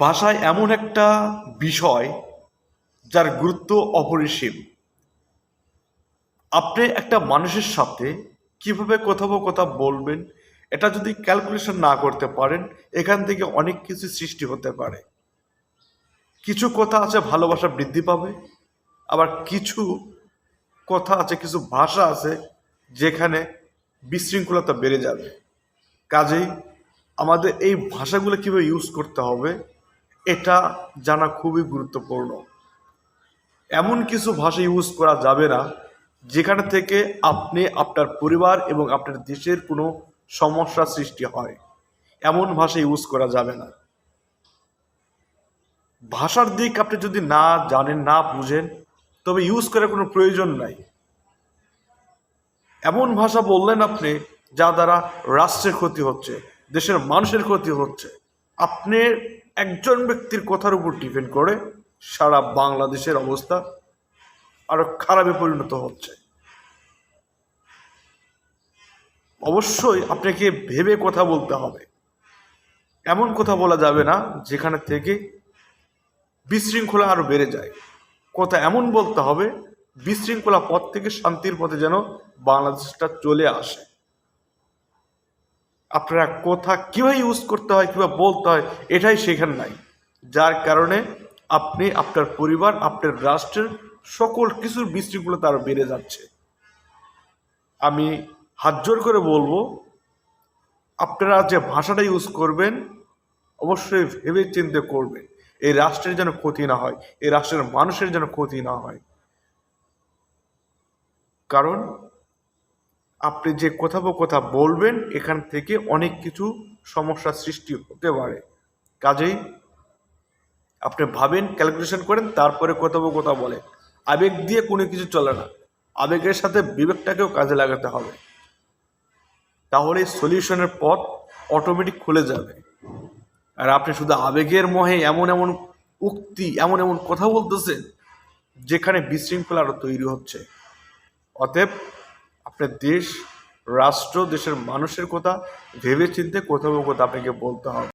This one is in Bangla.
ভাষায় এমন একটা বিষয় যার গুরুত্ব অপরিসীম। আপনি একটা মানুষের সাথে কীভাবে কথোপকথা বলবেন, এটা যদি ক্যালকুলেশন না করতে পারেন, এখান থেকে অনেক কিছু সৃষ্টি হতে পারে। কিছু কথা আছে ভালোবাসা বৃদ্ধি পাবে, আবার কিছু কথা আছে, কিছু ভাষা আছে যেখানে বিশৃঙ্খলতা বেড়ে যাবে। কাজেই আমাদের এই ভাষাগুলো কীভাবে ইউজ করতে হবে এটা জানা খুবই গুরুত্বপূর্ণ। এমন কিছু ভাষা ইউজ করা যাবে না, যেখানে থেকে আপনি আপনার পরিবার এবং আপনার দেশের কোনো সমস্যা সৃষ্টি হয়। এমন ভাষা ইউজ করা যাবে না। ভাষার দিক আপনি যদি না জানেন, না বুঝেন, তবে ইউজ করার কোনো প্রয়োজন নাই। এমন ভাষা বললেন আপনি, যা দ্বারা রাষ্ট্রের ক্ষতি হচ্ছে, দেশের মানুষের ক্ষতি হচ্ছে। আপনি একজন ব্যক্তির কথার উপর ডিপেন্ড করে সারা বাংলাদেশের অবস্থা আরও খারাপে পরিণত হচ্ছে। অবশ্যই আপনাকে ভেবে কথা বলতে হবে। এমন কথা বলা যাবে না যেখানে থেকে বিশৃঙ্খলা আরও বেড়ে যায়। কথা এমন বলতে হবে, বিশৃঙ্খলা পথ থেকে শান্তির পথে যেন বাংলাদেশটা চলে আসে। আপনারা কথা কীভাবে ইউজ করতে হয়, কীভাবে বলতে হয়, এটাই শেখান নাই। যার কারণে আপনি, আপনার পরিবার, আপনার রাষ্ট্রের সকল কিছুর বিশৃঙ্খলতা আরও বেড়ে যাচ্ছে। আমি হাত জোর করে বলব, আপনারা যে ভাষাটা ইউজ করবেন, অবশ্যই ভেবে চিন্তে করবেন, এই রাষ্ট্রের যেন ক্ষতি না হয়, এই রাষ্ট্রের মানুষের যেন ক্ষতি না হয়। কারণ আপনি যে কথোপকথা বলবেন, এখান থেকে অনেক কিছু সমস্যার সৃষ্টি হতে পারে। কাজেই আপনি ভাবেন ক্যালকুলেশন করেন, তারপরে কথোপকথা বলেন। আবেগ দিয়ে কোনো কিছু চলে না। আবেগের সাথে বিবেকটাকেও কাজে লাগাতে হবে। তাহলে সলিউশনের পথ অটোমেটিক খুলে যাবে। আর আপনি শুধু আবেগের মহে এমন এমন উক্তি, এমন এমন কথা বলতেছেন, যেখানে বিশৃঙ্খলা আরও তৈরি হচ্ছে। অতএব আপনার দেশ রাষ্ট্র দেশের মানুষের কথা ভেবে চিনতে কোথাও কোথাও আপনাকে বলতে হবে।